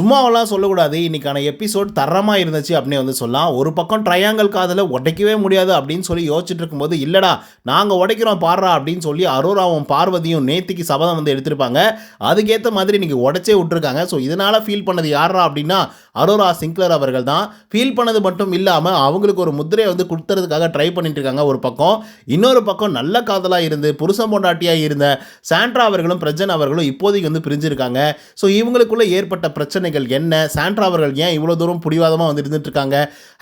சும்மாவெல்லாம் சொல்லக்கூடாது. இன்னைக்கான எபிசோட் தரமாக இருந்துச்சு அப்படின்னு வந்து சொல்லலாம். ஒரு பக்கம் ட்ரையாங்கல் காதில் உடைக்கவே முடியாது அப்படின்னு சொல்லி யோசிச்சுட்டு இருக்கும்போது இல்லைடா நாங்கள் உடைக்கிறோம் பாடுறா அப்படின்னு சொல்லி அரோராவும் பார்வதியும் நேத்திக்கு சபதம் வந்து எடுத்திருப்பாங்க. அதுக்கேற்ற மாதிரி இன்றைக்கி உடச்சே விட்டுருக்காங்க. ஸோ இதனால் ஃபீல் பண்ணது யாரா அப்படின்னா அரோரா சிங்க்லர் அவர்கள் தான். ஃபீல் பண்ணது மட்டும் இல்லாமல் அவங்களுக்கு ஒரு முத்திரையை வந்து கொடுத்துறதுக்காக ட்ரை பண்ணிட்டு இருக்காங்க ஒரு பக்கம். இன்னொரு பக்கம் நல்ல காதலாக இருந்து புருஷன் பொண்டாட்டியாக இருந்த சாண்ட்ரா அவர்களும் பிரஜன் அவர்களும் இப்போதைக்கு வந்து பிரிஞ்சிருக்காங்க. ஸோ இவங்களுக்குள்ள ஏற்பட்ட பிரச்சனை பிரச்சனைகள் என்ன? சாண்ட்ரா அவர்கள் ஏன் இவ்வளோ தூரம் பிடிவாதமாக வந்து இருக்காங்க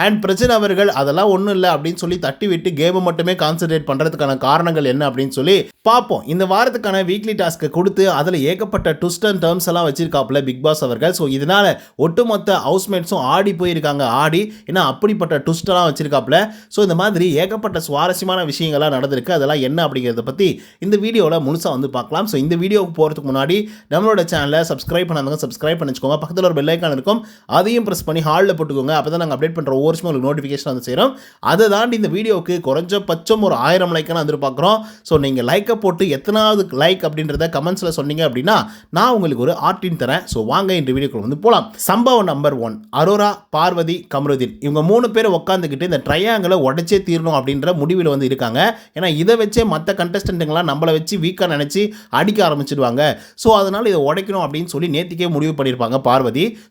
அண்ட் பிரச்சனை அவர்கள் அதெல்லாம் ஒன்றும் இல்லை அப்படின்னு சொல்லி தட்டி விட்டு கேமை மட்டுமே கான்சென்ட்ரேட் பண்ணுறதுக்கான காரணங்கள் என்ன அப்படின்னு சொல்லி பார்ப்போம். இந்த வாரத்துக்கான வீக்லி டாஸ்க்கை கொடுத்து அதில் ஏகப்பட்ட ட்விஸ்ட் அண்ட் டேர்ம்ஸ் எல்லாம் வச்சிருக்காப்புல பிக் பாஸ் அவர்கள். ஸோ இதனால் ஒட்டுமொத்த ஹவுஸ்மேட்ஸும் ஆடி போயிருக்காங்க. ஆடி ஏன்னா அப்படிப்பட்ட ட்விஸ்டெல்லாம் வச்சிருக்காப்புல. ஸோ இந்த மாதிரி ஏகப்பட்ட சுவாரஸ்யமான விஷயங்கள்லாம் நடந்திருக்கு. அதெல்லாம் என்ன அப்படிங்கிறத பற்றி இந்த வீடியோவில் முழுசாக வந்து பார்க்கலாம். ஸோ இந்த வீடியோவுக்கு போகிறதுக்கு முன்னாடி நம்மளோட சேனலை சப்ஸ்கிரைப் பண்ணாதவங்க சப்ஸ்கிரைப் பண்ணிச்சுக்கோங்க. பக்கத்தில் ஒரு பெல்லைக்கான் இருக்கும். அதையும் ப்ரெஸ் பண்ணி ஹாலில் போட்டுக்கோங்க. அப்போ தான் நாங்கள் அப்டேட் பண்ணுற ஒவ்வொரு வருஷமும் உங்களுக்கு நோட்டிஃபிகேஷன் வந்து சேரும். அதை தாண்டி இந்த வீடியோவுக்கு குறைஞ்சபட்சம் ஒரு ஆயிரம் லைக்கான எதிர்பார்க்குறோம். ஸோ நீங்கள் லைக்கை போட்டு எத்தனாவது லைக் அப்படின்றத கமெண்ட்ஸில் சொன்னீங்க அப்படின்னா நான் உங்களுக்கு ஒரு ஆர்டின் தரேன். ஸோ வாங்க இந்த வீடியோக்குள்ள வந்து போகலாம் சம்பவம் number one Aurora Parvathy Kamarudeen. இவங்க மூணு பேர் உட்காந்துக்கிட்டு இந்த ட்ரையாங்கிளை உடச்சே தீரணும் அப்படின்ற முடிவில் வந்து இருக்காங்க. ஏன்னா இதை வச்சே மற்ற கண்டஸ்டன்ட்டுங்களாம் நம்மளை வச்சு வீக்காக நினச்சி அடிக்க ஆரம்பிச்சிடுவாங்க. ஸோ அதனால் இதை உடைக்கணும் அப்படின்னு சொல்லி நேற்றுக்கே முடிவு பண்ணியிருப்பாங்க பார்வதி.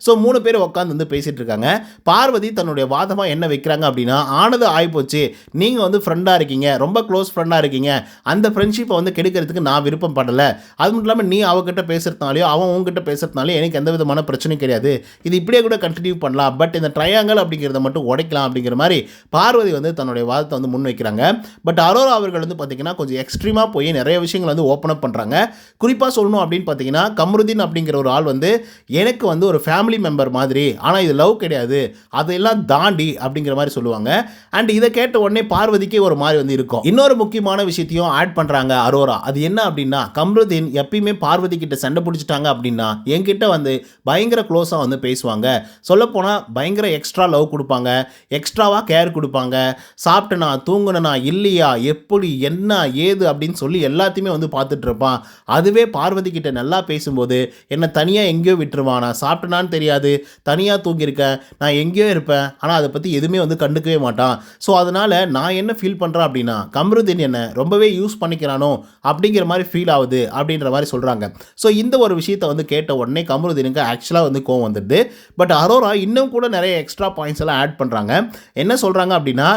ஸோ மூணு பேர் உட்காந்து வந்து பேசிகிட்டு இருக்காங்க பார்வதி தன்னுடைய வாதமாக என்ன வைக்கிறாங்க அப்படின்னா ஆனது ஆகிப்போச்சு நீங்கள் வந்து ஃப்ரெண்டாக இருக்கீங்க. ரொம்ப க்ளோஸ் ஃப்ரெண்டாக இருக்கீங்க. அந்த ஃப்ரெண்ட்ஷிப்பை வந்து கெடுக்கிறதுக்கு நான் விருப்பம் படலை. அது மட்டும் இல்லாமல் நீ அவகிட்ட பேசுகிறதுனாலையோ அவன் உங்ககிட்ட பேசுகிறதுனாலையோ எனக்கு எந்த விதமான பிரச்சனையும் கிடையாது. இது இப்படியே கூட கண்டினியூ பண்ணலாம். பட் இந்த ட்ரையாங்கல் அப்படிங்கிறத மட்டும் உடைக்கலாம் அப்படிங்கிற மாதிரி பார்வதி வந்து தன்னுடைய வாதத்தை வந்து முன் வைக்கிறாங்க. பட் அரோரா அவர்கள் வந்து பார்த்தீங்கன்னா கொஞ்சம் எக்ஸ்ட்ரீமாக போய் நிறைய விஷயங்கள் வந்து ஓப்பன் அப் பண்ணுறாங்க குறிப்பாக சொல்லணும் அப்படின்னு பார்த்தீங்கன்னா கமருதீன் அப்படிங்கிற ஒரு ஆள் வந்து எனக்கு வந்து ஒரு ஃபேமிலி மெம்பர் மாதிரி ஆனால் இது லவ் கிடையாது அதையெல்லாம் தாண்டி அப்படிங்கிற மாதிரி சொல்லுவாங்க. அண்ட் இதை கேட்ட உடனே பார்வதிக்கே ஒரு மாதிரி வந்து இருக்கும். இன்னொரு முக்கியமான விஷயத்தையும் ஆட் பண்ணுறாங்க அரோரா. அது என்ன அப்படின்னா கம்ருதீன் எப்பயுமே பார்வதி கிட்ட சண்டை பிடிச்சிட்டாங்க அப்படின்னா என்கிட்ட வந்து பயங்கர க்ளோஸாக வந்து பேசுவாங்க. சொல்லப்போனால் பயங்கர எக்ஸ்ட்ரா லவ் கொடுப்பாங்க. எக்ஸ்ட்ராவாக கேர் கொடுப்பாங்க. சாப்பிட்டனா தூங்குனனா இல்லையா எப்படி என்ன ஏது அப்படின்னு சொல்லி எல்லாத்தையுமே வந்து பார்த்துட்டு இருப்பான். அதுவே பார்வதி கிட்ட நல்லா பேசும்போது என்னை தனியாக எங்கேயோ விட்டுருவான் நான் சாப்பிட்டனான்னு தெரியாது. தனியாக தூங்கியிருக்கேன். நான் எங்கேயோ இருப்பேன். ஆனால் அதை பற்றி எதுவுமே வந்து கண்டுக்கவே மாட்டான். ஸோ அதனால் நான் என்ன ஃபீல் பண்ணுறேன் அப்படின்னா கம்ருதீன் என்ன ரொம்பவே யூஸ் பண்ணிக்கிறானோ அப்படிங்கிற மாதிரி ஃபீல் ஆகுது அப்படின்ற மாதிரி சொல்கிறாங்க ஸோ இந்த ஒரு விஷயத்தை வந்து கேட்ட உடனே கம்ருதீனுக்கு ஆக்சுவலாக வந்து கோவம் வந்துடுது. பட் அரோரா இன்னும் கூட நிறைய எக்ஸ்ட்ரா பாயிண்ட்ஸ் எல்லாம் ஆட் பண்ணுறாங்க என்ன சொல்கிறாங்க அப்படின்னா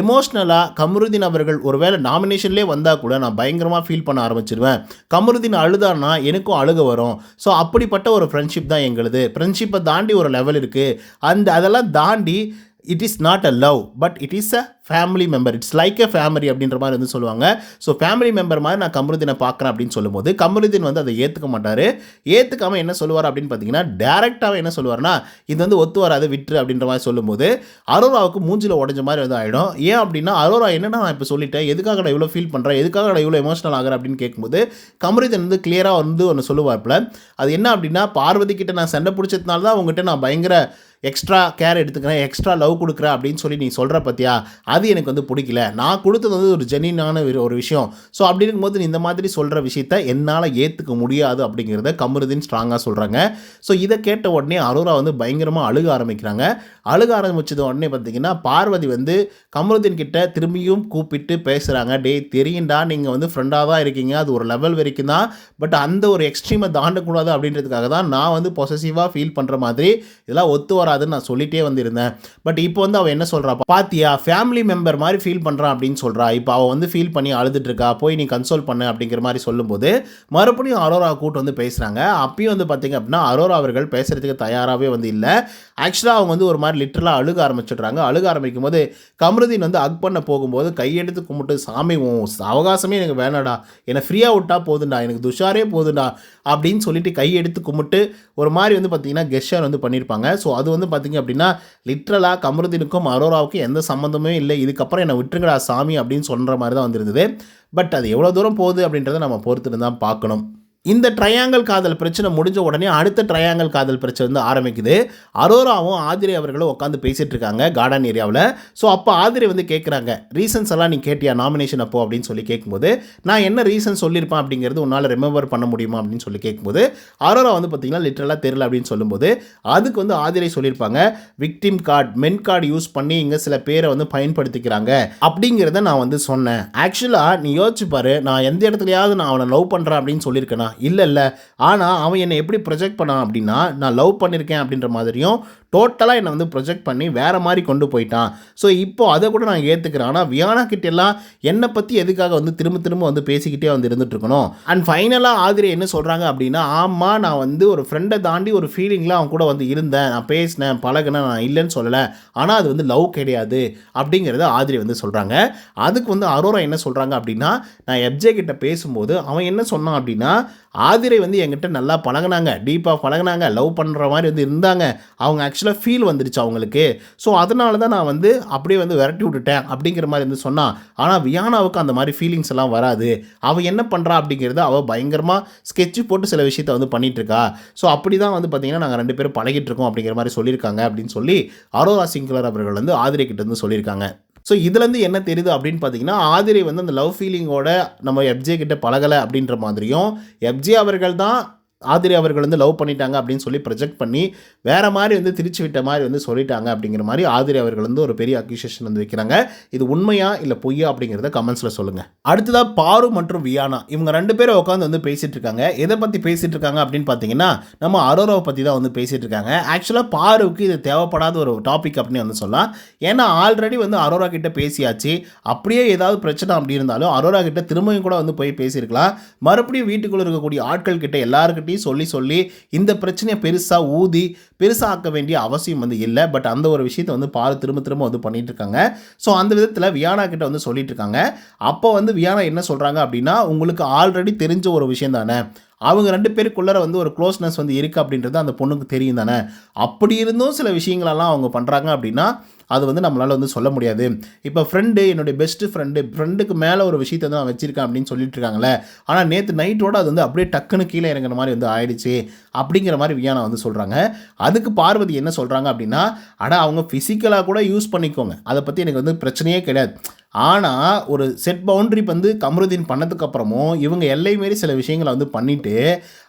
எமோஷ்னலாக கமருதீன் அவர்கள் ஒருவேளை நாமினேஷன்லேயே வந்தால் கூட நான் பயங்கரமாக ஃபீல் பண்ண ஆரம்பிச்சிருவேன். கமருதீன் அழுதான்னா எனக்கும் அழுக வரும். ஸோ அப்படிப்பட்ட ஒரு ஃப்ரெண்ட்ஷிப் தான் எங்களுது. ஃப்ரெண்ட்ஷிப்பை தாண்டி ஒரு லெவல் இருக்குது அந்த அதெல்லாம் தாண்டி it is not a love but it is a family member it's like a family அப்படின்ற மாதிரி வந்து சொல்லுவாங்க. ஸோ ஃபேமிலி மெம்பர் மாதிரி நான் கமருதீனை பார்க்குறேன் அப்படின்னு சொல்லும்போது கமருதீன் வந்து அதை ஏற்றுக்க மாட்டார். ஏற்றுக்காமல் என்ன சொல்லுவார் அப்படின்னு பார்த்தீங்கன்னா டேரெக்டாக என்ன சொல்லுவார்னா இது வந்து ஒத்து வராது விட்டுரு அப்படின்ற மாதிரி சொல்லும்போது அரோராவுக்கு மூஞ்சில் உடஞ்ச மாதிரி வந்து ஆகிடும் ஏன் அப்படின்னா அரோரா என்னடா நான் இப்போ சொல்லிட்டேன்? எதுக்காக நான் இவ்வளோ ஃபீல் பண்ணுறேன் எதுக்காக நான் இவ்வளோ எமோஷனல் ஆகிறேன் அப்படின்னு கேட்கும்போது கமருதீன் வந்து கிளியராக வந்து ஒன்று சொல்லுவார்ப்பில் அது என்ன அப்படின்னா பார்வதி கிட்ட நான் சண்டை பிடிச்சதுனால தான் உங்ககிட்ட நான் பயங்கர எக்ஸ்ட்ரா கேர் எடுத்துக்கிறேன் எக்ஸ்ட்ரா லவ் கொடுக்குறேன் அப்படின்னு சொல்லி நீ சொல்கிற பற்றியா அது எனக்கு வந்து பிடிக்கல. நான் கொடுத்தது வந்து ஒரு ஜெனினான ஒரு விஷயம். ஸோ அப்படி இருக்கும்போது நீ இந்த மாதிரி சொல்கிற விஷயத்த என்னால் ஏற்றுக்க முடியாது அப்படிங்கிறத கமருதீன் ஸ்ட்ராங்காக சொல்கிறாங்க ஸோ இதை கேட்ட உடனே அரோரா வந்து பயங்கரமாக அழுக ஆரம்பிக்கிறாங்க. அழுக ஆரம்பிச்சது உடனே பார்த்தீங்கன்னா பார்வதி வந்து கமருதீன் கிட்ட திரும்பியும் கூப்பிட்டு பேசுகிறாங்க டே தெரியுண்டா நீங்கள் வந்து ஃப்ரெண்டாக தான் இருக்கீங்க. அது ஒரு லெவல் வரைக்கும் தான். பட் அந்த ஒரு எக்ஸ்ட்ரீமை தாண்டக்கூடாது அப்படின்றதுக்காக தான் நான் வந்து பொசசிவாக ஃபீல் பண்ணுற மாதிரி இதெல்லாம் ஒத்து வராதுன்னு நான் சொல்லிட்டே வந்திருந்தேன். பட் இப்போ வந்து அவள் என்ன சொல்கிறா பாத்தியா ஃபேமிலி மெம்பர் மாதிரி ஃபீல் பண்ணுறான் அப்படின்னு சொல்கிறா இப்போ அவள் வந்து ஃபீல் பண்ணி அழுதுட்டு இருக்கா. போய் நீ கன்சோல் பண்ணு அப்படிங்கிற மாதிரி சொல்லும்போது மறுபடியும் அரோரா கூட்டு வந்து பேசுகிறாங்க அப்பயும் வந்து பார்த்தீங்க அப்படின்னா அரோரா அவர்கள் பேசுகிறதுக்கு தயாராகவே வந்து இல்லை. ஆக்சுவலாக அவங்க வந்து ஒரு மாதிரி லிட்டரலாக அழுக ஆரம்பிச்சிடுறாங்க. அழுக ஆரம்பிக்கும் போது கமருதீன் வந்து அக் பண்ண போகும்போது கையெடுத்து கும்பிட்டு சாமி அவகாசமே எனக்கு வேணாடா என்னை ஃப்ரீயாக விட்டா போதுண்டா எனக்கு துஷாரே போதுண்டா அப்படின்னு சொல்லிட்டு கையெடுத்து கும்பிட்டு ஒரு மாதிரி வந்து பார்த்தீங்கன்னா கெஷர் வந்து பண்ணியிருப்பாங்க. ஸோ அது வந்து பார்த்தீங்க அப்படின்னா லிட்ரலாக கமருதீனுக்கும் அரோராவுக்கும் எந்த சம்மந்தமே இல்லை. இதுக்கப்புறம் என்னை விட்டுருங்கடா சாமி அப்படின்னு சொல்கிற மாதிரி தான் வந்திருந்தது. பட் அது எவ்வளோ தூரம் போகுது அப்படின்றத நம்ம பொறுத்துட்டு தான் பார்க்கணும். இந்த ட்ரையாங்கல் காதல் பிரச்சனை முடிஞ்ச உடனே அடுத்த ட்ரையாங்கல் காதல் பிரச்சனை வந்து ஆரம்பிக்குது. அரோராவும் ஆதிரி அவர்களும் உட்காந்து பேசிகிட்டு இருக்காங்க கார்டன் ஏரியாவில் ஸோ அப்போ ஆதிரி வந்து கேட்குறாங்க ரீசன்ஸ் எல்லாம் நீ கேட்டியா? நாமினேஷன் அப்போ? அப்படின்னு சொல்லி கேட்கும்போது நான் என்ன ரீசன் சொல்லியிருப்பேன் அப்படிங்கிறது உன்னால் ரிமெம்பர் பண்ண முடியுமா? அப்படின்னு சொல்லி கேட்கும்போது அரோரா வந்து பார்த்தீங்கன்னா லிட்டரலாக தெரியல அப்படின்னு சொல்லும்போது அதுக்கு வந்து ஆதிரை சொல்லியிருப்பாங்க victim card men card use பண்ணி இங்கே சில பேரை வந்து பயன்படுத்திக்கிறாங்க. அப்படிங்கிறத நான் வந்து சொன்னேன். ஆக்சுவலாக நீ யோசிச்சு பாரு நான் எந்த இடத்துலையாவது நான் அவனை லவ் பண்ணுறேன் அப்படின்னு சொல்லியிருக்கேனா? இல்லை இல்லை. ஆனால் அவன் என்னை எப்படி ப்ரொஜெக்ட் பண்ணான் அப்படின்னா நான் லவ் பண்ணியிருக்கேன் அப்படின்ற மாதிரியும் டோட்டலாக என்னை வந்து ப்ரொஜெக்ட் பண்ணி வேறு மாதிரி கொண்டு போயிட்டான். ஸோ இப்போ அதை கூட நான் ஏற்றுக்கிறேன் ஆனால் வியானா கிட்டெல்லாம் என்னை பற்றி எதுக்காக வந்து திரும்ப திரும்ப வந்து பேசிக்கிட்டே வந்து இருந்துகிட்ருக்கணும் அண்ட் ஃபைனலாக ஆதிரி என்ன சொல்கிறாங்க அப்படின்னா ஆமாம் நான் வந்து ஒரு ஃப்ரெண்டை தாண்டி ஒரு ஃபீலிங்கில் அவன் கூட வந்து இருந்தேன். நான் பேசினேன் பழகினேன் நான் இல்லைன்னு சொல்லலை. ஆனால் அது வந்து லவ் கிடையாது அப்படிங்கிறத ஆதிரி வந்து சொல்கிறாங்க அதுக்கு வந்து அரோரா என்ன சொல்கிறாங்க அப்படின்னா நான் எப்ஜே கிட்ட பேசும்போது அவன் என்ன சொன்னான் அப்படின்னா ஆதிரை வந்து என்கிட்ட நல்லா பழகுனாங்க டீப்பாக பழகுனாங்க லவ் பண்ணுற மாதிரி வந்து இருந்தாங்க. அவங்க ஆக்சுவலாக ஃபீல் வந்துடுச்சு அவங்களுக்கு. ஸோ அதனால தான் நான் வந்து அப்படியே வந்து விரட்டி விட்டுட்டேன் அப்படிங்கிற மாதிரி வந்து சொன்னான். ஆனால் வியானாவுக்கு அந்த மாதிரி ஃபீலிங்ஸ் எல்லாம் வராது. அவள் என்ன பண்ணுறா அப்படிங்கிறது அவள் பயங்கரமாக ஸ்கெட்சு போட்டு சில விஷயத்த வந்து பண்ணிகிட்ருக்கா ஸோ அப்படி தான் வந்து பார்த்திங்கன்னா நாங்கள் ரெண்டு பேரும் பழகிட்டு இருக்கோம் அப்படிங்கிற மாதிரி சொல்லியிருக்காங்க அப்படின்னு சொல்லி அரோரா சிங்குலர் அவர்கள் வந்து ஆதிரை கிட்ட வந்து சொல்லியிருக்காங்க. ஸோ இதுலேருந்து என்ன தெரியுது அப்படின்னு பார்த்தீங்கன்னா ஆதிரை வந்து அந்த லவ் ஃபீலிங்கோட நம்ம எப்ஜே கிட்ட பழகலை அப்படின்ற மாதிரியும் எப்ஜே அவர்கள் தான் ஆதிரி அவர்கள் வந்து லவ் பண்ணிட்டாங்க அப்படின்னு சொல்லி ப்ரொஜெக்ட் பண்ணி வேறு மாதிரி வந்து திருச்சி விட்ட மாதிரி வந்து சொல்லிட்டாங்க அப்படிங்கிற மாதிரி ஆதிரி அவர்கள் வந்து ஒரு பெரிய அக்யூசேஷன் வந்து வைக்கிறாங்க. இது உண்மையா இல்லை பொய்யா அப்படிங்கிறத கமெண்ட்ஸில் சொல்லுங்கள் அடுத்ததாக பாரு மற்றும் வியானா. இவங்க ரெண்டு பேரும் உட்காந்து வந்து பேசிகிட்டு இருக்காங்க. எதை பற்றி பேசிகிட்டு இருக்காங்க அப்படின்னு பார்த்தீங்கன்னா நம்ம அரோராவை பற்றி தான் வந்து பேசிகிட்டு இருக்காங்க. ஆக்சுவலாக பாருக்கு இது தேவைப்படாத ஒரு டாபிக் அப்படின்னு வந்து சொல்லலாம். ஏன்னா ஆல்ரெடி வந்து அரோரா கிட்ட பேசியாச்சு. அப்படியே ஏதாவது பிரச்சனை அப்படி இருந்தாலும் அரோரா கிட்ட திரும்பவும் கூட வந்து போய் பேசியிருக்கலாம். மறுபடியும் வீட்டுக்குள்ளே இருக்கக்கூடிய ஆட்கள் கிட்ட எல்லாருக்கிட்டையும் சொல்லி சொல்லி இந்த பிரச்சனையை பெருசாக ஊதி பெருசாக ஆக்க வேண்டிய அவசியம் வந்து இல்லை. பட் அந்த ஒரு விஷயத்தை வந்து பால் திரும்ப திரும்ப வந்து பண்ணிட்டு இருக்காங்க. ஸோ அந்த விதத்தில் வியானா கிட்ட வந்து சொல்லிட்டு இருக்காங்க. அப்போ வந்து வியானா என்ன சொல்கிறாங்க அப்படின்னா உங்களுக்கு ஆல்ரெடி தெரிஞ்ச ஒரு விஷயம் தானே அவங்க ரெண்டு பேருக்குள்ளே வந்து ஒரு க்ளோஸ்னஸ் வந்து இருக்குது அப்படின்றது அந்த பொண்ணுக்கு தெரியும் தானே. அப்படி இருந்தும் சில விஷயங்களெல்லாம் அவங்க பண்ணுறாங்க அப்படின்னா அது வந்து நம்மளால் வந்து சொல்ல முடியாது. இப்போ ஃப்ரெண்டு என்னுடைய பெஸ்ட்டு ஃப்ரெண்டு ஃப்ரெண்டுக்கு மேலே ஒரு விஷயத்தை வந்து நான் வச்சுருக்கேன் அப்படின்னு சொல்லிட்டு இருக்காங்களே ஆனால் நேற்று நைட்டோட அது வந்து அப்படியே டக்குன்னு கீழே இறங்குற மாதிரி வந்து ஆயிடுச்சு அப்படிங்கிற மாதிரி வியானா வந்து சொல்கிறாங்க அதுக்கு பார்வதி என்ன சொல்கிறாங்க அப்படின்னா அட அவங்க ஃபிசிக்கலாக கூட யூஸ் பண்ணிக்கோங்க. அதை பற்றி எனக்கு வந்து பிரச்சனையே கிடையாது. ஆனால் ஒரு செட் பவுண்ட்ரி வந்து கமருதீன் பண்ணதுக்கு அப்புறமும் இவங்க எல்லை சில விஷயங்களை வந்து பண்ணிட்டு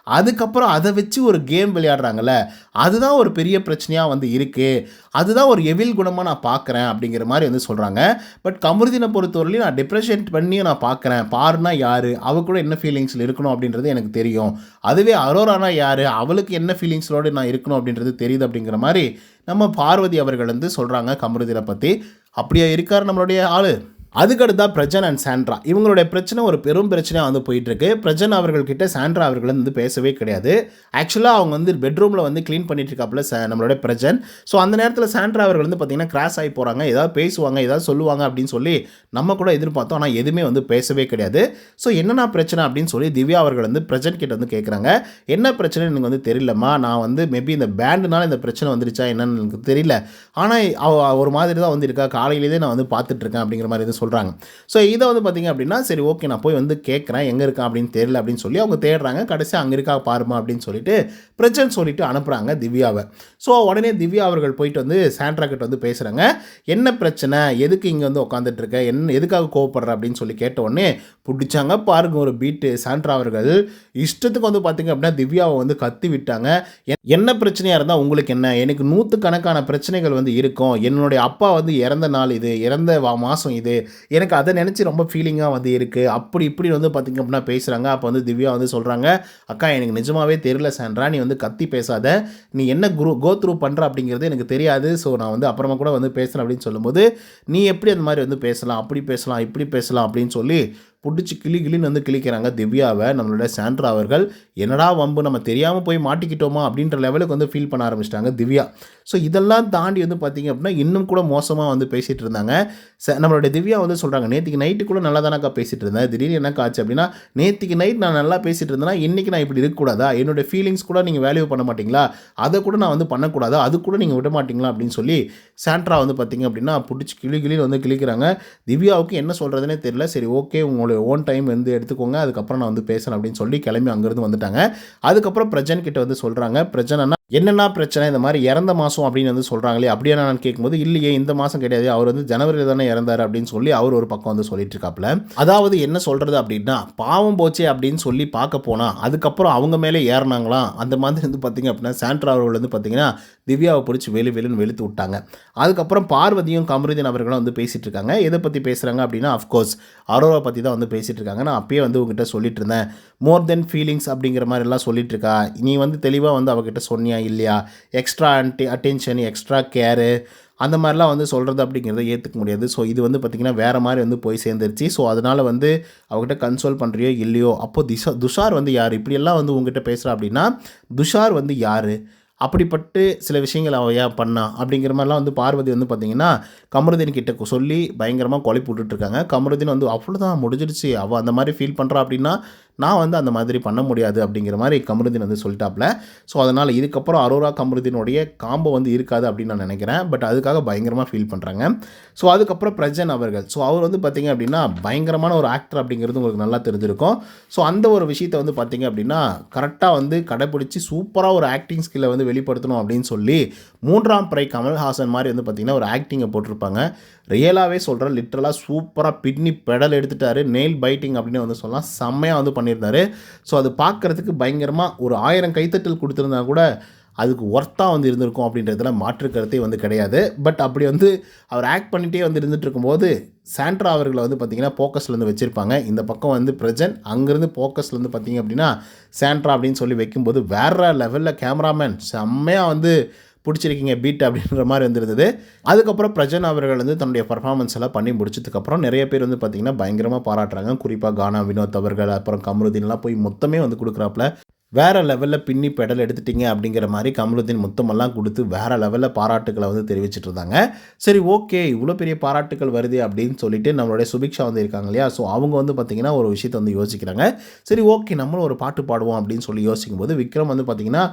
அதுக்கப்புறம் அதை வச்சு ஒரு கேம் விளையாடுறாங்கல்ல அதுதான் ஒரு பெரிய பிரச்சனையாக வந்து இருக்குது அதுதான் ஒரு எவில் குணமாக நான் பார்க்குறேன் அப்படிங்கிற மாதிரி வந்து சொல்கிறாங்க பட் கமருதீனை பொறுத்தவரையிலையும் நான் டிப்ரெஷன் பண்ணி நான் பார்க்குறேன் பாருனா யார்? அவ கூட என்ன ஃபீலிங்ஸில் இருக்கணும் அப்படின்றது எனக்கு தெரியும். அதுவே அரோரானா யார்? அவளுக்கு என்ன ஃபீலிங்ஸோடு நான் இருக்கணும் அப்படின்றது தெரியுது அப்படிங்கிற மாதிரி நம்ம பார்வதி அவர்கள் வந்து சொல்கிறாங்க கமருதீனை பற்றி அப்படியே இருக்கார் நம்மளுடைய ஆள்? அதுக்கடுத்தா பிரஜன் அண்ட் சாண்ட்ரா. இவங்களுடைய பிரச்சனை ஒரு பெரும் பிரச்சனையாக வந்து போயிட்டுருக்கு. பிரஜன் அவர்கள்கிட்ட சாண்ட்ரா அவர்கள் வந்து பேசவே கிடையாது. ஆக்சுவலாக அவங்க வந்து பெட்ரூமில் வந்து க்ளீன் பண்ணிட்டு இருக்காப்புல ச- நம்மளுடைய பிரஜன். ஸோ அந்த நேரத்தில் சாண்ட்ரா அவர்கள் வந்து பார்த்திங்கன்னா கிராஸ் ஆகி போகிறாங்க ஏதாவது பேசுவாங்க ஏதாவது சொல்லுவாங்க அப்படின்னு சொல்லி நம்ம கூட எதிர்பார்த்தோம். ஆனால் எதுவுமே வந்து பேசவே கிடையாது. ஸோ என்னென்ன பிரச்சனை அப்படின்னு சொல்லி திவ்யா அவர்கள் வந்து பிரஜன் கிட்ட வந்து கேட்குறாங்க என்ன பிரச்சனை எனக்கு வந்து தெரியலம்மா. நான் வந்து மேபி இந்த பேண்டுனால இந்த பிரச்சனை வந்துருச்சா என்னன்னு எனக்கு தெரியல. ஆனால் அவ ஒரு மாதிரி தான் வந்து இருக்கா. காலையிலேயே நான் வந்து பார்த்துட்டு இருக்கேன் அப்படிங்கிற மாதிரி எதுவும் சொல்கிறாங்க ஸோ இதை வந்து பார்த்திங்க அப்படின்னா சரி ஓகே நான் போய் வந்து கேட்குறேன் எங்கே இருக்கான் அப்படின்னு தெரியல அப்படின்னு சொல்லி அவங்க தேடுறாங்க. கடைசி அங்கே இருக்கா பாருமா அப்படின்னு சொல்லிட்டு பிரச்சனை சொல்லிட்டு அனுப்புகிறாங்க திவ்யாவை. ஸோ உடனே திவ்யா அவர்கள் போயிட்டு வந்து சாண்ட்ரா கிட்ட வந்து பேசுகிறாங்க என்ன பிரச்சனை? எதுக்கு இங்கே வந்து உட்காந்துட்டு இருக்க? என்ன எதுக்காக கோவப்படுற அப்படின்னு சொல்லி கேட்ட உடனே பிடிச்சாங்க பாருங்க ஒரு பீட்டு சாண்ட்ரா அவர்கள். இஷ்டத்துக்கு வந்து பார்த்திங்க அப்படின்னா திவ்யாவை வந்து கத்தி விட்டாங்க. எ- என்ன பிரச்சனையாக இருந்தால் உங்களுக்கு என்ன? எனக்கு நூற்றுக்கணக்கான பிரச்சனைகள் வந்து இருக்கும். என்னுடைய அப்பா வந்து இறந்த நாள் இது இறந்த வா மாதம் இது. எனக்கு அதை நினச்சி ரொம்ப ஃபீலிங்காக வந்து இருக்குது அப்படி இப்படி வந்து பார்த்திங்க அப்படின்னா பேசுகிறாங்க அப்போ வந்து திவ்யா வந்து சொல்கிறாங்க அக்கா எனக்கு நிஜமாவே தெரியல சாண்ட்ரா. நீ வந்து கத்தி பேசாத. நீ என்ன குரூ கோ த்ரூ பண்ணுற அப்படிங்கிறது எனக்கு தெரியாது. ஸோ நான் வந்து அப்புறமா கூட வந்து பேசுகிறேன் அப்படின்னு சொல்லும்போது நீ எப்படி அந்த மாதிரி வந்து பேசலாம்? அப்படி பேசலாம் இப்படி பேசலாம் அப்படின்னு சொல்லி பிடிச்சி கிளி கிளின்னு வந்து கிழிக்கிறாங்க. திவ்யாவை நம்மளோட சாண்ட்ரா அவர்கள். என்னடா வம்பு நம்ம தெரியாமல் போய் மாட்டிக்கிட்டோமா அப்படின்ற லெவலுக்கு வந்து ஃபீல் பண்ண ஆரம்பிச்சிட்டாங்க திவ்யா. ஸோ இதெல்லாம் தாண்டி வந்து பார்த்தீங்க அப்படின்னா இன்னும் கூட மோசமாக வந்து பேசிகிட்டு இருந்தாங்க. ச நம்மளுடைய திவ்யா வந்து சொல்கிறாங்க நேற்றுக்கு நைட்டு கூட நல்லா தானக்கா பேசிகிட்டு இருந்தேன். திடீர்னு என்னக்கா ஆச்சு அப்படின்னா நேற்றுக்கு நைட் நான் நல்லா பேசிகிட்டு இருந்தேன்னா இன்றைக்கி நான் இப்படி இருக்கக்கூடாதா? என்னோடய ஃபீலிங்ஸ் கூட நீங்கள் வேல்யூ பண்ண மாட்டிங்களா? அதை கூட நான் வந்து பண்ணக்கூடாதா? அது கூட நீங்கள் விட மாட்டீங்களா? அப்படின்னு சொல்லி சாண்ட்ரா வந்து பார்த்தீங்க அப்படின்னா பிடிச்சி கிளி கிளின்னு வந்து கிழிக்கிறாங்க. திவ்யாவுக்கு என்ன சொல்கிறதுனே தெரியல. சரி ஓகே உங்களோட உங்களுடைய ஓன் டைம் வந்து எடுத்துக்கோங்க. அதுக்கப்புறம் நான் வந்து பேசுகிறேன் அப்படின்னு சொல்லி கிளம்பி அங்கேருந்து வந்துட்டாங்க. அதுக்கப்புறம் பிரஜன் கிட்ட வந்து சொல்கிறாங்க பிரஜன் என்னென்ன பிரச்சனை? இந்த மாதிரி இறந்த மாதம் அப்படின்னு வந்து சொல்கிறாங்களே அப்படியே நான் கேட்கும்போது இல்லையே இந்த மாதம் கிடையாது. அவர் வந்து ஜனவரியில் தானே இறந்தார் அப்படின்னு சொல்லி அவர் ஒரு பக்கம் வந்து சொல்லிட்டு இருக்காப்புல. அதாவது என்ன சொல்கிறது அப்படின்னா பாவம் போச்சே அப்படின்னு சொல்லி பார்க்க போனால் அதுக்கப்புறம் அவங்க மேலே ஏறினாங்களாம் அந்த மாதிரி வந்து பார்த்திங்க அப்படின்னா சாண்ட்ரா அவர்கள் வந்து பார்த்திங்கன்னா திவ்யாவை பிடிச்சி வெளி வெளின்னு வெளுத்து விட்டாங்க. அதுக்கப்புறம் பார்வதியும் கமருதீன் அவர்களும் வந்து பேசிகிட்டு இருக்காங்க. எதை பற்றி பேசுகிறாங்க அப்படின்னா அஃப்கோர்ஸ் அரோரா பற்றி தான் வந்து பேசிகிட்டு இருக்காங்க. நான் அப்பயே வந்து உங்ககிட்ட சொல்லிட்டு இருந்தேன். மோர் தென் ஃபீலிங்ஸ் அப்படிங்கிற மாதிரிலாம் சொல்லிட்டு இருக்கா? நீ வந்து தெளிவாக வந்து அவகிட்ட சொன்னியா? இல்லையா? Extra undue attention extra care அந்த மாதிரிலாம் வந்து சொல்கிறது அப்படிங்கிறத ஏற்றுக்க முடியாது. ஸோ இது வந்து பார்த்திங்கன்னா வேறு மாதிரி வந்து போய் சேர்ந்துருச்சு. ஸோ அதனால் வந்து அவகிட்ட கன்சோல் பண்ணுறியோ இல்லையோ அப்போ திஷா துஷார் வந்து யார்? இப்படியெல்லாம் வந்து உங்ககிட்ட பேசுகிறா அப்படின்னா துஷார் வந்து யார்? அப்படிப்பட்டு சில விஷயங்கள் அவள் ஏன் பண்ணா? அப்படிங்கிற மாதிரிலாம் வந்து பார்வதி வந்து பார்த்திங்கன்னா கமருதீன் கிட்ட சொல்லி பயங்கரமாக கொலை விட்டுட்ருக்காங்க கமருதீன் வந்து அவ்வளோதான் முடிஞ்சிடுச்சு. அவள் அந்த மாதிரி ஃபீல் பண்ணுறா அப்படின்னா நான் வந்து அந்த மாதிரி பண்ண முடியாது அப்படிங்கிற மாதிரி கமருதீன் வந்து சொல்லிட்டாப்ல. ஸோ அதனால் இதுக்கப்புறம் அரோரா கமருதீனுடைய காம்போ வந்து இருக்காது அப்படின்னு நான் நினைக்கிறேன். பட் அதுக்காக பயங்கரமாக ஃபீல் பண்ணுறாங்க ஸோ அதுக்கப்புறம் பிரஜன் அவர்கள். ஸோ அவர் வந்து பார்த்திங்க அப்படின்னா பயங்கரமான ஒரு ஆக்டர் அப்படிங்கிறது உங்களுக்கு நல்லா தெரிஞ்சிருக்கும். ஸோ அந்த ஒரு விஷயத்தை வந்து பார்த்திங்க அப்படின்னா கரெக்டாக வந்து கடைப்பிடிச்சி சூப்பராக ஒரு ஆக்டிங் ஸ்கில்லை வந்து வெளிப்படுத்தணும் அப்படின்னு சொல்லி மூன்றாம் பிறை கமல்ஹாசன் மாதிரி வந்து பார்த்திங்கன்னா ஒரு ஆக்டிங்கை போட்டிருப்பாங்க. ரியலாகவே சொல்கிறேன் லிட்ரலாக சூப்பராக பின்னி பெடல் எடுத்துட்டாரு. நெயில் பைட்டிங் அப்படின்னு வந்து சொல்லலாம். செம்மையாக வந்து பண்ணியிருந்தாரு. ஸோ அது பார்க்குறதுக்கு பயங்கரமாக ஒரு ஆயிரம் கைத்தட்டல் கொடுத்துருந்தா கூட அதுக்கு ஒர்த்தாக வந்து இருந்திருக்கும் அப்படின்றதுல மாற்று கருத்தே வந்து கிடையாது. பட் அப்படி வந்து அவர் ஆக்ட் பண்ணிகிட்டே வந்து இருந்துட்டு இருக்கும்போது சாண்ட்ரா அவர்களை வந்து பார்த்திங்கன்னா போக்கஸ்லேருந்து வச்சுருப்பாங்க. இந்த பக்கம் வந்து பிரஜன் அங்கேருந்து போக்கஸ்லேருந்து பார்த்திங்க அப்படின்னா சாண்ட்ரா அப்படின்னு சொல்லி வைக்கும்போது வேறு லெவலில் கேமராமேன் செம்மையாக வந்து பிடிச்சிருக்கீங்க பீட் அப்படின்ற மாதிரி வந்துருந்தது. அதுக்கப்புறம் பிரஜன் அவர்கள் வந்து தன்னுடைய பர்ஃபார்மன்ஸ் எல்லாம் பண்ணி முடிச்சதுக்கப்புறம் நிறைய பேர் வந்து பார்த்திங்கன்னா பயங்கரமாக பாராட்டுறாங்க. குறிப்பாக கானா வினோத் அவர்கள் அப்புறம் கமருதீன்லாம் போய் மொத்தமே வந்து கொடுக்குறாப்புல. வேறு லெவலில் பின்னி பெடல் எடுத்துட்டீங்க அப்படிங்கிற மாதிரி கமலுதீன் முத்தமெல்லாம் கொடுத்து வேறு லெவலில் பாராட்டுக்களை வந்து தெரிவிச்சிட்டு இருந்தாங்க சரி ஓகே இவ்வளோ பெரிய பாராட்டுகள் வருது அப்படின்னு சொல்லிட்டு நம்மளுடைய சுபிக்ஷா வந்து இருக்காங்க இல்லையா? ஸோ அவங்க வந்து பார்த்திங்கன்னா ஒரு விஷயத்தை வந்து யோசிக்கிறாங்க. சரி ஓகே நம்மளும் ஒரு பாட்டு பாடுவோம் அப்படின்னு சொல்லி யோசிக்கும் போது விக்ரம் வந்து பார்த்திங்கன்னா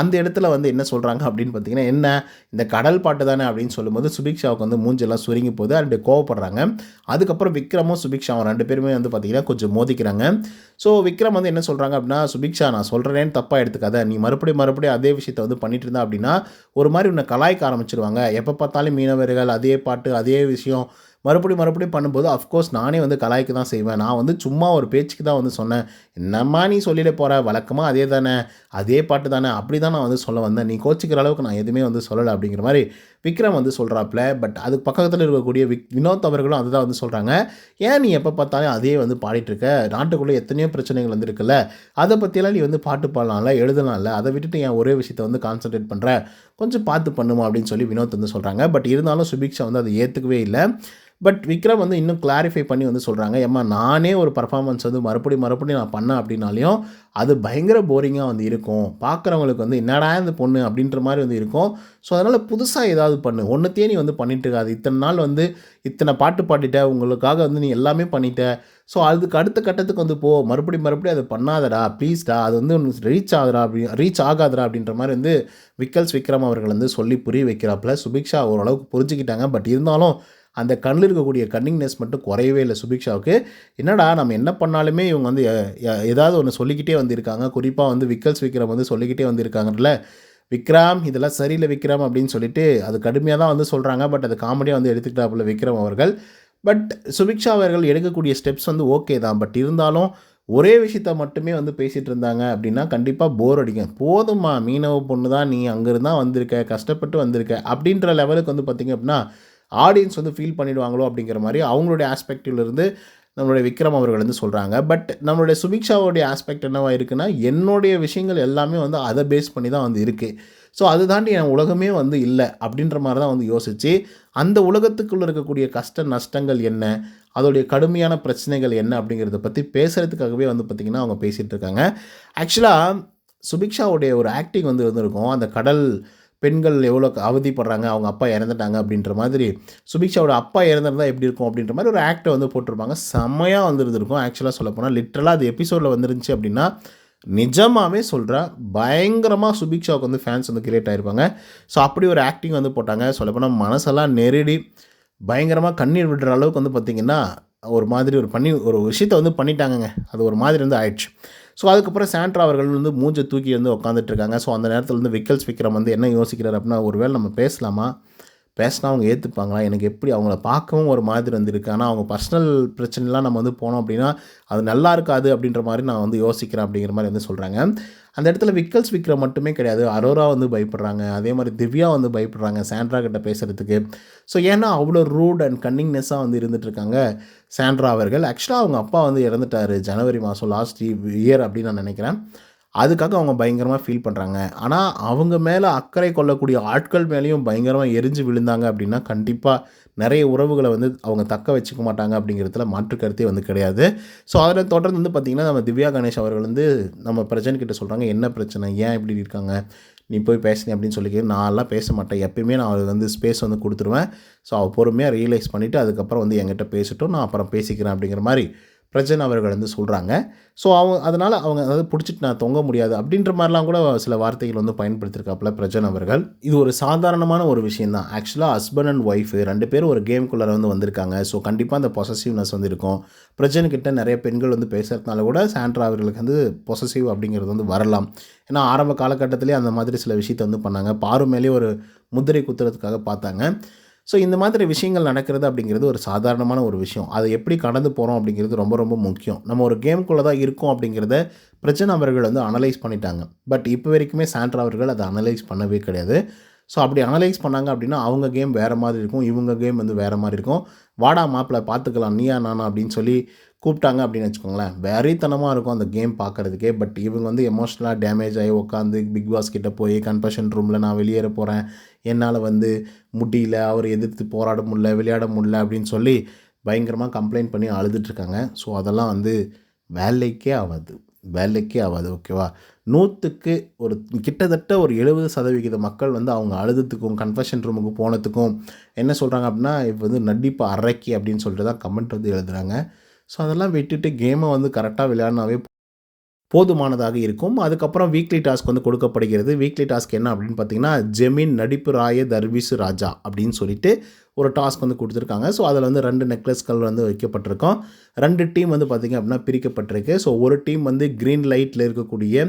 அந்த இடத்துல வந்து என்ன சொல்கிறாங்க அப்படின்னு பார்த்தீங்கன்னா என்ன? இந்த கடல் பாட்டு தானே அப்படின்னு சொல்லும்போது சுபிக்ஷாவுக்கு வந்து மூஞ்செல்லாம் சுருங்கி போகுது அண்டு கோவப்படுறாங்க. அதுக்கப்புறம் விக்ரமும் சுபிக்ஷாவும் ரெண்டு பேருமே வந்து பார்த்திங்கன்னா கொஞ்சம் மோதிக்கிறாங்க. ஸோ விக்ரம் வந்து என்ன சொல்கிறாங்க அப்படின்னா சுபிக்ஷா நான் சொல்கிறேன்னு தப்பாக எடுத்துக்காத. நீ மறுபடியும் மறுபடியும் அதே விஷயத்தை வந்து பண்ணிட்டு இருந்தா அப்படின்னா ஒரு மாதிரி உன்னை கலாய்க்க ஆரம்பிச்சிருவாங்க. எப்போ பார்த்தாலும் மீனவர்கள் அதே பாட்டு அதே விஷயம் மறுபடியும் மறுபடியும் பண்ணும்போது அஃப்கோர்ஸ் நானே வந்து கலாய்க்கு தான் செய்வேன். நான் வந்து சும்மா ஒரு பேச்சுக்கு தான் வந்து சொன்னேன். என்னம்மா நீ சொல்லிட போகிற வழக்கமாக அதே தானே? அதே பாட்டு தானே? அப்படி தான் நான் வந்து சொல்ல வந்தேன். நீ கோச்சிக்கிற அளவுக்கு நான் எதுவுமே வந்து சொல்லலை அப்படிங்கிற மாதிரி விக்ரம் வந்து சொல்கிறாப்புல பட் அதுக்கு பக்கத்தில் இருக்கக்கூடிய விக் வினோத் அவர்களும் அதுதான் வந்து சொல்கிறாங்க ஏன் நீ எப்போ பார்த்தாலும் அதே வந்து பாடிட்டுருக்க? நாட்டுக்குள்ளே எத்தனையோ பிரச்சனைகள் வந்து இருக்குல்ல அதை பற்றியெல்லாம் நீ வந்து பாட்டு பாடலாம்ல எழுதலாம்ல? அதை விட்டுட்டு என் ஒரே விஷயத்தை வந்து கான்சன்ட்ரேட் பண்ணுற கொஞ்சம் பார்த்து பண்ணுமா? அப்படின்னு சொல்லி வினோத் வந்து சொல்கிறாங்க பட் இருந்தாலும் சுபிக்ஷா வந்து அதை ஏற்றுக்கவே இல்லை. பட் விக்ரம் வந்து இன்னும் கிளாரிஃபை பண்ணி வந்து சொல்கிறாங்க ஏம்மா நானே ஒரு பர்ஃபார்மன்ஸ் வந்து மறுபடியும் மறுபடியும் நான் பண்ணேன் அப்படின்னாலையும் அது பயங்கர போரிங்காக வந்து இருக்கும். பார்க்குறவங்களுக்கு வந்து என்னடா இந்த பொண்ணு? அப்படின்ற மாதிரி வந்து இருக்கும். ஸோ அதனால் புதுசாக ஏதாவது பண்ணு. ஒன்றுத்தையே நீ வந்து பண்ணிட்டு இருக்காது. இத்தனை நாள் வந்து இத்தனை பாட்டு பாடிட்ட உங்களுக்காக வந்து நீ எல்லாமே பண்ணிட்ட. ஸோ அதுக்கு அடுத்த கட்டத்துக்கு வந்து போ. மறுபடியும் மறுபடியும் அதை பண்ணாதடா. ப்ளீஸ்டா அது வந்து ரீச் ஆகுதா அப்படி ரீச் ஆகாதடா அப்படின்ற மாதிரி வந்து விக்கல்ஸ் விக்ரம் அவர்கள் வந்து சொல்லி புரிய வைக்கிறாப்புல. சுபிக்ஷா ஓரளவுக்கு புரிஞ்சுக்கிட்டாங்க. பட் இருந்தாலும் அந்த கண்ணில் இருக்கக்கூடிய கன்னிங்னஸ் மட்டும் குறையவே இல்லை சுபிக்ஷாவுக்கு. என்னடா நம்ம என்ன பண்ணாலுமே இவங்க வந்து ஏதாவது ஒன்று சொல்லிக்கிட்டே வந்திருக்காங்க. குறிப்பாக வந்து விக்கல்ஸ் விக்ரம் வந்து சொல்லிக்கிட்டே வந்திருக்காங்கல்ல. விக்ரம் இதெல்லாம் சரியில்லை விக்ரம் அப்படின்னு சொல்லிட்டு அது கடுமையாக தான் வந்து சொல்கிறாங்க பட் அது காமெடியாக வந்து எடுத்துக்கிட்டாப்புல விக்ரம் அவர்கள். பட் சுபிக்ஷா அவர்கள் எடுக்கக்கூடிய ஸ்டெப்ஸ் வந்து ஓகே தான். பட் இருந்தாலும் ஒரே விஷயத்த மட்டுமே வந்து பேசிகிட்டு இருந்தாங்க அப்படின்னா கண்டிப்பாக போர் அடிக்கும். போதுமா மீனவ பொண்ணு தான் நீ அங்கேருந்து தான் வந்திருக்க கஷ்டப்பட்டு வந்திருக்க அப்படின்ற லெவலுக்கு வந்து பார்த்திங்க அப்படின்னா ஆடியன்ஸ் வந்து ஃபீல் பண்ணிடுவாங்களோ அப்படிங்கிற மாதிரி அவங்களுடைய ஆஸ்பெக்டிவ்லேருந்து நம்மளுடைய விக்ரம் அவர்கள் வந்து சொல்கிறாங்க பட் நம்மளுடைய சுபிக்ஷாவுடைய ஆஸ்பெக்ட் என்னவாக இருக்குன்னா என்னுடைய விஷயங்கள் எல்லாமே வந்து அதை பேஸ் பண்ணி தான் வந்து இருக்குது ஸோ அது தாண்டி என் உலகமே வந்து இல்லை அப்படின்ற மாதிரி தான் வந்து யோசித்து அந்த உலகத்துக்குள்ளே இருக்கக்கூடிய கஷ்ட நஷ்டங்கள் என்ன அதோடைய கடுமையான பிரச்சனைகள் என்ன அப்படிங்கிறத பற்றி பேசுகிறதுக்காகவே வந்து பார்த்திங்கன்னா அவங்க பேசிகிட்டு இருக்காங்க. ஆக்சுவலாக சுபிக்ஷாவுடைய ஒரு ஆக்டிங் வந்து இருந்திருக்கும். அந்த கடல் பெண்கள் எவ்வளோ அவதிப்படுறாங்க அவங்க அப்பா இறந்துட்டாங்க அப்படின்ற மாதிரி சுபிக்ஷாவோட அப்பா இறந்துருந்தா எப்படி இருக்கும் அப்படின்ற மாதிரி ஒரு ஆக்டை வந்து போட்டிருப்பாங்க. செம்மையாக வந்துருந்துருக்கும். ஆக்சுவலாக சொல்லப்போனால் லிட்ரலாக அது எபிசோடில் வந்துருந்துச்சு அப்படின்னா நிஜமாகவே சொல்கிறேன் பயங்கரமாக சுபிக்ஷாவுக்கு வந்து ஃபேன்ஸ் வந்து கிரியேட் ஆகிருப்பாங்க ஸோ அப்படி ஒரு ஆக்டிங் வந்து போட்டாங்க. சொல்லப்போனால் மனசெல்லாம் நெருடி பயங்கரமாக கண்ணீர் விடுற அளவுக்கு வந்து பார்த்திங்கன்னா ஒரு மாதிரி ஒரு பண்ணி ஒரு விஷயத்தை வந்து பண்ணிட்டாங்கங்க. அது ஒரு மாதிரி வந்து ஆயிடுச்சு. ஸோ அதுக்கப்புறம் சாண்ட்ரா அவர்கள் வந்து மூஞ்சை தூக்கி வந்து உட்காந்துட்டு இருக்காங்க ஸோ அந்த நேரத்தில் வந்து விக்கல்ஸ் விக்ரம் வந்து என்ன யோசிக்கிறார் அப்படின்னா ஒருவேளை நம்ம பேசலாமா? பேசினா அவங்க ஏற்றுப்பாங்களா எனக்கு எப்படி அவங்கள பார்க்கவும் ஒரு மாதிரி வந்துருக்கு ஆனால் அவங்க பர்சனல் பிரச்சனைலாம் நம்ம வந்து போனோம் அப்படின்னா அது நல்லா இருக்காது அப்படின்ற மாதிரி நான் வந்து யோசிக்கிறேன் அப்படிங்கிற மாதிரி வந்து சொல்கிறாங்க அந்த இடத்துல விக்கல்ஸ் விக்ரம் மட்டுமே கிடையாது. அரோரா வந்து பயப்படுறாங்க. அதே மாதிரி திவ்யா வந்து பயப்படுறாங்க சாண்ட்ரா கிட்ட பேசுகிறதுக்கு ஸோ ஏன்னா அவ்வளோ ரூட் அண்ட் கன்னிங்னஸ்ஸாக வந்து இருந்துகிட்ருக்காங்க சாண்ட்ரா அவர்கள். ஆக்சுவலாக அவங்க அப்பா வந்து இறந்துட்டார் ஜனவரி மாதம் லாஸ்ட் இயர் அப்படின்னு நான் நினைக்கிறேன். அதுக்காக அவங்க பயங்கரமாக ஃபீல் பண்ணுறாங்க ஆனால் அவங்க மேலே அக்கறை கொள்ளக்கூடிய ஆட்கள் மேலேயும் பயங்கரமாக எரிஞ்சு விழுந்தாங்க அப்படின்னா கண்டிப்பாக நிறைய உறவுகளை வந்து அவங்க தக்க வச்சுக்க மாட்டாங்க அப்படிங்கிறதுல மாற்று கருத்தே வந்து கிடையாது. ஸோ அதில் தொடர்ந்து வந்து பார்த்திங்கன்னா நம்ம திவ்யா கணேஷ் அவர்கள் வந்து நம்ம பிரச்சனை கிட்ட சொல்கிறாங்க என்ன பிரச்சனை? ஏன் இப்படி இருக்காங்க? நீ போய் பேசுனி அப்படின்னு சொல்லி நான்லாம் பேச மாட்டேன். எப்பயுமே நான் அவளுக்கு வந்து ஸ்பேஸ் வந்து கொடுத்துருவேன். ஸோ அவள் பொறுமையாக ரியலைஸ் பண்ணிவிட்டு அதுக்கப்புறம் வந்து என்கிட்ட பேசிட்டோம். நான் அப்புறம் பேசிக்கிறேன் அப்படிங்கிற மாதிரி பிரஜன் அவர்கள் வந்து சொல்கிறாங்க ஸோ அவங்க அதனால் அவங்க அதாவது பிடிச்சிட்டு நான் தொங்க முடியாது அப்படின்ற மாதிரிலாம் கூட சில வார்த்தைகள் வந்து பயன்படுத்தியிருக்காப்புல பிரஜன் அவர்கள். இது ஒரு சாதாரணமான ஒரு விஷயம் தான். ஆக்சுவலாக ஹஸ்பண்ட் அண்ட் ஒய்ஃபு ரெண்டு பேரும் ஒரு கேம்குள்ளே வந்து வந்திருக்காங்க. ஸோ கண்டிப்பாக அந்த பொசசிவ்னஸ் வந்து இருக்கும். பிரஜன் கிட்ட நிறைய பெண்கள் வந்து பேசுகிறதுனால கூட சாண்ட்ரா அவர்களுக்கு வந்து பொசசிவ் அப்படிங்கிறது வந்து வரலாம். ஏன்னா ஆரம்ப காலகட்டத்திலே அந்த மாதிரி சில விஷயத்தை வந்து பண்ணாங்க. பாரு மேலே ஒரு முத்திரை குத்துறதுக்காக பார்த்தாங்க. ஸோ இந்த மாதிரி விஷயங்கள் நடக்கிறது அப்படிங்கிறது ஒரு சாதாரணமான ஒரு விஷயம். அதை எப்படி கடந்து போகிறோம் அப்படிங்கிறது ரொம்ப ரொம்ப முக்கியம். நம்ம ஒரு கேம்குள்ளே தான் இருக்கோம் அப்படிங்கிறத பிரச்சனை அவர்கள் வந்து அனலைஸ் பண்ணிட்டாங்க. பட் இப்போ வரைக்குமே சாண்ட்ரா அவர்கள் அதை அனலைஸ் பண்ணவே கிடையாது. ஸோ அப்படி அனலைஸ் பண்ணாங்க அப்படின்னா அவங்க கேம் வேறு மாதிரி இருக்கும். இவங்க கேம் வந்து வேறு மாதிரி இருக்கும். வாடா மாப்பிள்ளை பார்த்துக்கலாம். நீயா நானா அப்படின்னு சொல்லி கூப்பிட்டாங்க அப்படின்னு வச்சுக்கோங்களேன். வெறித்தனமாக இருக்கும் அந்த கேம் பார்க்குறதுக்கே. பட் இவங்க வந்து எமோஷ்னலாக டேமேஜ் ஆகி உட்காந்து பிக் பாஸ் கிட்டே போய் கன்ஃபஷன் ரூமில் நான் வெளியேற போகிறேன் என்னால் வந்து முடியல அவர் எதிர்த்து போராட முடியல விளையாட முடியல அப்படின்னு சொல்லி பயங்கரமாக கம்ப்ளைண்ட் பண்ணி அழுதுட்ருக்காங்க ஸோ அதெல்லாம் வந்து வேலைக்கே ஆகாது. வேலைக்கே ஆகாது ஓகேவா நூற்றுக்கு ஒரு கிட்டத்தட்ட ஒரு எழுபது சதவிகித மக்கள் வந்து அவங்க அழுதுத்துக்கும் கன்ஃபெஷன் ரூமுக்கு போனதுக்கும் என்ன சொல்கிறாங்க அப்படின்னா இப்போ வந்து நடிப்பு அரைக்கி அப்படின்னு சொல்லிட்டு தான் கமெண்ட் வந்து எழுதுகிறாங்க ஸோ அதெல்லாம் விட்டுட்டு கேமை வந்து கரெக்டாக விளையாடினாவே போதுமானதாக இருக்கும். அதுக்கப்புறம் வீக்லி டாஸ்க் வந்து கொடுக்கப்படுகிறது. வீக்லி டாஸ்க் என்ன அப்படின்னு பார்த்தீங்கன்னா ஜெமின் நடிப்பு ராய தர்விசு ராஜா அப்படின்னு சொல்லிட்டு ஒரு டாஸ்க் வந்து கொடுத்துருக்காங்க. ஸோ அதில் வந்து ரெண்டு நெக்லஸ்கள் வந்து வைக்கப்பட்டிருக்கோம். ரெண்டு டீம் வந்து பார்த்திங்க அப்படின்னா பிரிக்கப்பட்டிருக்கு. ஸோ ஒரு டீம் வந்து க்ரீன் லைட்டில் இருக்கக்கூடிய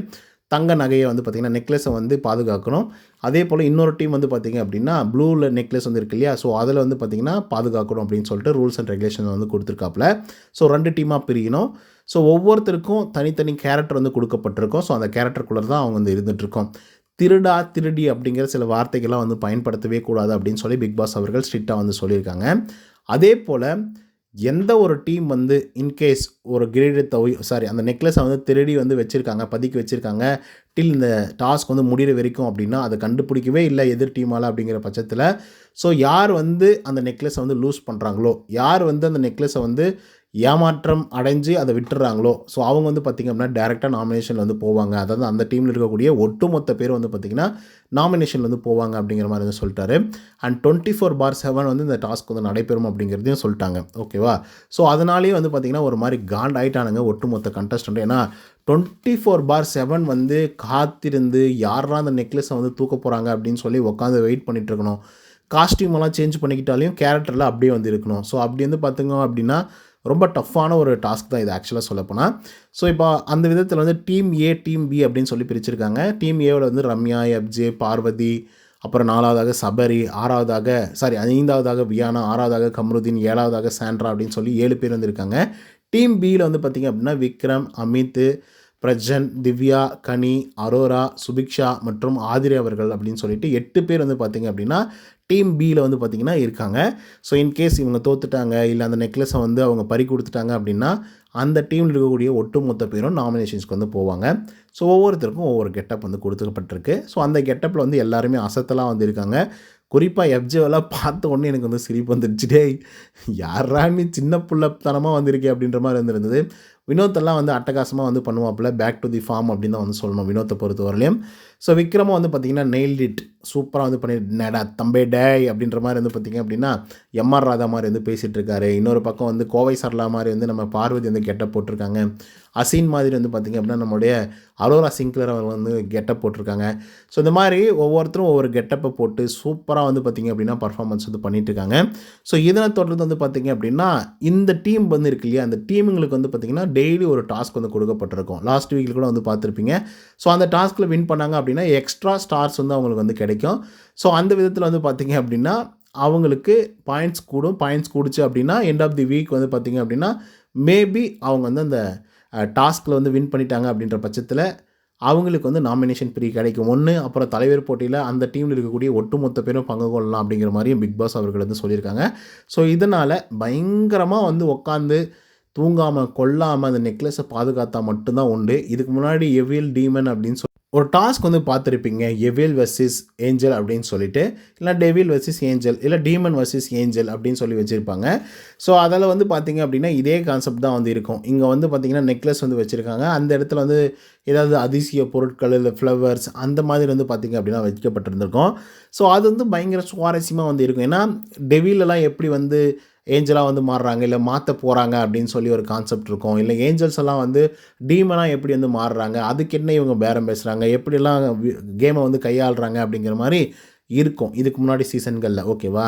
தங்க நகையை வந்து பார்த்திங்கன்னா நெக்லஸை வந்து பாதுகாக்கணும். அதே போல் இன்னொரு டீம் வந்து பார்த்திங்க அப்படின்னா ப்ளூவில் நெக்லஸ் வந்து இருக்கு இல்லையா? ஸோ அதில் வந்து பார்த்திங்கன்னா பாதுகாக்கணும் அப்படின்னு சொல்லிட்டு ரூல்ஸ் அண்ட் ரெகுலேஷன் வந்து கொடுத்துருக்காப்புல. ஸோ ரெண்டு டீமாக பிரியணும். ஸோ ஒவ்வொருத்தருக்கும் தனித்தனி கேரக்டர் வந்து கொடுக்கப்பட்டிருக்கும். ஸோ அந்த கேரக்டருக்குள்ளே தான் அவங்க வந்து இருந்துகிட்ருக்கோம் திருடா திருடி அப்படிங்கிற சில வார்த்தைகள்லாம் வந்து பயன்படுத்தவே கூடாது அப்படின்னு சொல்லி பிக் பாஸ் அவர்கள் ஸ்ட்ரிக்டாக வந்து சொல்லியிருக்காங்க. அதே போல் எந்த ஒரு டீம் வந்து இன்கேஸ் ஒரு கிரீடத்தை சாரி அந்த நெக்லஸை வந்து திருடி வந்து வச்சுருக்காங்க பதுக்கி வச்சுருக்காங்க டில் இந்த டாஸ்க் வந்து முடிகிற வரைக்கும் அப்படின்னா அதை கண்டுபிடிக்கவே இல்லை எதிர் டீமால் அப்படிங்கிற பட்சத்தில். ஸோ யார் வந்து அந்த நெக்லஸை வந்து லூஸ் பண்ணுறாங்களோ யார் வந்து அந்த நெக்லஸை வந்து ஏமாற்றம் அடைஞ்சு அதை விட்டுறாங்களோ? ஸோ அவங்க வந்து பார்த்திங்க அப்படின்னா டேரெக்டாக நாமினேஷனில் வந்து போவாங்க. அதாவது அந்த டீமில் இருக்கக்கூடிய ஒட்டுமொத்த பேர் வந்து பார்த்திங்கன்னா நாமினேஷனில் வந்து போவாங்க அப்படிங்கிற மாதிரி வந்து சொல்லிட்டாரு. And twenty four bar seven வந்து இந்த டாஸ்க் வந்து நடைபெறும் அப்படிங்கிறதையும் சொல்லிட்டாங்க. ஓகேவா ஸோ அதனாலேயே வந்து பார்த்திங்கன்னா ஒரு மாதிரி காண்ட் ஆகிட்டானுங்க ஒட்டுமொத்த கண்டஸ்டன்ட் ஏன்னா டுவெண்ட்டி ஃபோர் பார் செவன் வந்து காத்திருந்து யாரா அந்த நெக்லஸை வந்து தூக்க போகிறாங்க அப்படின்னு சொல்லி உட்காந்து வெயிட் பண்ணிகிட்ருக்கணும் காஸ்டியூமெல்லாம் சேஞ்ச் பண்ணிக்கிட்டாலையும் கேரக்டரில் அப்படியே வந்து இருக்கணும். ஸோ அப்படி வந்து பார்த்துங்க அப்படின்னா ரொம்ப டஃப்பான ஒரு டாஸ்க் தான் இது ஆக்சுவலாக சொல்லப்போனால் ஸோ இப்போ அந்த விதத்தில் வந்து டீம் ஏ டீம் பி அப்படின்னு சொல்லி பிரிச்சிருக்காங்க. டீம் ஏவில் வந்து ரம்யா எப்ஜே பார்வதி அப்புறம் நாலாவதாக சபரி ஆறாவதாக சாரி ஐந்தாவதாக வியானா ஆறாவதாக கம்ருதீன் ஏழாவதாக சாண்ட்ரா அப்படின்னு சொல்லி ஏழு பேர் வந்திருக்காங்க டீம் பியில் வந்து பார்த்திங்க அப்படின்னா விக்ரம் அமித் பிரஜன் திவ்யா கனி அரோரா சுபிக்ஷா மற்றும் ஆதிரி அவர்கள் அப்படின்னு சொல்லிட்டு எட்டு பேர் வந்து பார்த்திங்க அப்படின்னா டீம் பியில் வந்து பார்த்திங்கன்னா இருக்காங்க. ஸோ இன்கேஸ் இவங்க தோத்துட்டாங்க இல்லை அந்த நெக்லஸை வந்து அவங்க பறி கொடுத்துட்டாங்க அப்படின்னா அந்த டீமில் இருக்கக்கூடிய ஒட்டுமொத்த பேரும் நாமினேஷன்ஸ்க்கு வந்து போவாங்க. ஸோ ஒவ்வொருத்தருக்கும் ஒவ்வொரு கெட்டப் வந்து கொடுத்துக்கப்பட்டிருக்கு ஸோ அந்த கெட்டப்பில் வந்து எல்லாருமே அசத்தலாக வந்து இருக்காங்க. குறிப்பாக எஃப்ஜிஓலாம் பார்த்த உடனே எனக்கு வந்து சிரிப்பு வந்துடுச்சு டே யாரா நீ சின்ன புள்ளத்தனமாக வந்திருக்கே அப்படின்ற மாதிரி இருந்திருந்தது. வினோத்தெல்லாம் வந்து அட்டகாசமாக வந்து பண்ணுவாப்புல. பேக் டு தி ஃபார்ம் அப்படின்னு தான் வந்து சொல்லணும் வினோத்தை பொறுத்தவரையிலையும் ஸோ விக்ரமும் வந்து பார்த்திங்கன்னா நெயில் இட் சூப்பராக வந்து பண்ணி நடா தம்பே டே அப்படின்ற மாதிரி வந்து பார்த்திங்க அப்படின்னா எம்ஆர் ராதா மாதிரி வந்து பேசிகிட்டு இருக்காரு. இன்னொரு பக்கம் வந்து கோவை சரலா மாதிரி வந்து நம்ம பார்வதி வந்து கெட்டப் போட்டிருக்காங்க. அசீன் மாதிரி வந்து பார்த்திங்க அப்படின்னா நம்மளுடைய அரோரா சிங்க்லர் அவர் வந்து கெட்டப் போட்டிருக்காங்க. ஸோ இந்த மாதிரி ஒவ்வொருத்தரும் ஒவ்வொரு கெட்டப்பை போட்டு சூப்பராக வந்து பார்த்திங்க அப்படின்னா பர்ஃபார்மன்ஸ் வந்து பண்ணிட்டு இருக்காங்க ஸோ இதனை தொடர்ந்து வந்து பார்த்திங்க அப்படின்னா இந்த டீம் வந்து இருக்கு இல்லையா? அந்த டீமுங்களுக்கு வந்து பார்த்திங்கன்னா டெய்லி ஒரு டாஸ்க் வந்து கொடுக்கப்பட்டிருக்கும். லாஸ்ட் வீக்கில் கூட வந்து பார்த்துருப்பீங்க ஸோ அந்த டாஸ்க்கில் வின் பண்ணாங்க அப்படின்னா எக்ஸ்ட்ரா ஸ்டார்ஸ் வந்து அவங்களுக்கு வந்து கிடைக்கும். ஸோ அந்த விதத்தில் வந்து பார்த்திங்க அப்படின்னா அவங்களுக்கு பாயிண்ட்ஸ் கூடும். பாயிண்ட்ஸ் கூடுச்சு அப்படின்னா எண்ட் ஆஃப் தி வீக் வந்து பார்த்திங்க அப்படின்னா மேபி அவங்க வந்து அந்த டாஸ்கில் வந்து வின் பண்ணிட்டாங்க அப்படின்ற பட்சத்தில் அவங்களுக்கு வந்து நாமினேஷன் ஃப்ரீ கிடைக்கும். ஒன்று அப்புறம் தலைவர் போட்டியில் அந்த டீமில் இருக்கக்கூடிய ஒட்டுமொத்த பேரும் பங்கு கொள்ளலாம் அப்படிங்கிற மாதிரியும் பிக் பாஸ் அவர்கள் வந்து சொல்லியிருக்காங்க. ஸோ இதனால் பயங்கரமாக வந்து உட்காந்து தூங்காமல் கொல்லாமல் அந்த நெக்லஸை பாதுகாத்தால் மட்டும்தான் உண்டு. இதுக்கு முன்னாடி எவில் டீமன் அப்படின்னு சொல்லி ஒரு டாஸ்க் வந்து பார்த்துருப்பீங்க எவில் வர்சஸ் ஏஞ்சல் அப்படின்னு சொல்லிட்டு இல்லை டெவில் வர்சஸ் ஏஞ்சல் இல்லை டீமன் வர்சஸ் ஏஞ்சல் அப்படின்னு சொல்லி வச்சுருப்பாங்க. ஸோ அதில் வந்து பார்த்தீங்க அப்படின்னா இதே கான்செப்ட் தான் வந்து இருக்கும். இங்கே வந்து பார்த்தீங்கன்னா நெக்லஸ் வந்து வச்சுருக்காங்க. அந்த இடத்துல வந்து ஏதாவது அதிசய பொருட்கள் இல்லை ஃப்ளவர்ஸ் அந்த மாதிரி வந்து பார்த்திங்க அப்படின்னா வைக்கப்பட்டிருந்திருக்கும். ஸோ அது வந்து பயங்கர சுவாரஸ்யமாக வந்து இருக்கும். ஏன்னா டெவிலெலாம் எப்படி வந்து ஏஞ்சலாக வந்து மாறுறாங்க இல்லை மாற்ற போகிறாங்க அப்படின்னு சொல்லி ஒரு கான்செப்ட் இருக்கும். இல்லை ஏஞ்சல்ஸ் எல்லாம் வந்து டீமனாக எப்படி வந்து மாறுறாங்க அதுக்கு என்ன இவங்க பேரம் பேசுகிறாங்க எப்படிலாம் கேமை வந்து கையாளுறாங்க அப்படிங்கிற மாதிரி இருக்கும். இதுக்கு முன்னாடி சீசன்களில் ஓகேவா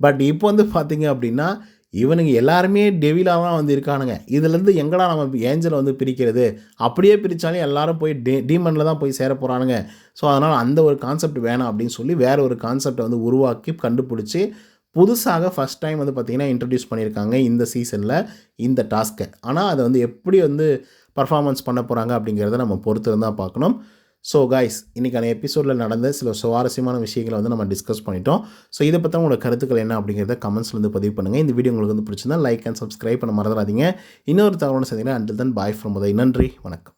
பட் இப்போ வந்து பார்த்திங்க அப்படின்னா இவனுங்க எல்லாருமே டெவிலாக தான் வந்து இருக்கானுங்க. இதுலேருந்து எங்கடா நம்ம ஏஞ்சலை வந்து பிரிக்கிறது? அப்படியே பிரித்தாலும் எல்லாரும் போய் டே டீமனில் தான் போய் சேர போகிறானுங்க ஸோ அதனால் அந்த ஒரு கான்செப்ட் வேணாம் அப்படின்னு சொல்லி வேறு ஒரு கான்செப்டை வந்து உருவாக்கி கண்டுபிடிச்சி புதுசாக ஃபஸ்ட் டைம் வந்து பார்த்திங்கன்னா இன்ட்ரடியூஸ் பண்ணியிருக்காங்க இந்த சீசனில் இந்த டாஸ்க்கை ஆனால் அதை வந்து எப்படி வந்து பர்ஃபார்மன்ஸ் பண்ண போகிறாங்க அப்படிங்கிறத நம்ம பொறுத்து தான் பார்க்கணும். ஸோ கைஸ் இன்றைக்கான எபிசோடில் நடந்த சில சுவாரஸ்யமான விஷயங்களை வந்து நம்ம டிஸ்கஸ் பண்ணிட்டோம். ஸோ இதை பற்றி உங்களோட கருத்துக்கள் என்ன அப்படிங்கிறத கமெண்ட்ஸில் வந்து பதிவு பண்ணுங்கள் இந்த வீடியோ உங்களுக்கு வந்து பிடிச்சிருந்தா லைக் அண்ட் சப்ஸ்கிரைப் பண்ண மறந்துடாதீங்க. இன்னொரு தகவல் சந்திங்கன்னா until then bye from Uday நன்றி. வணக்கம்.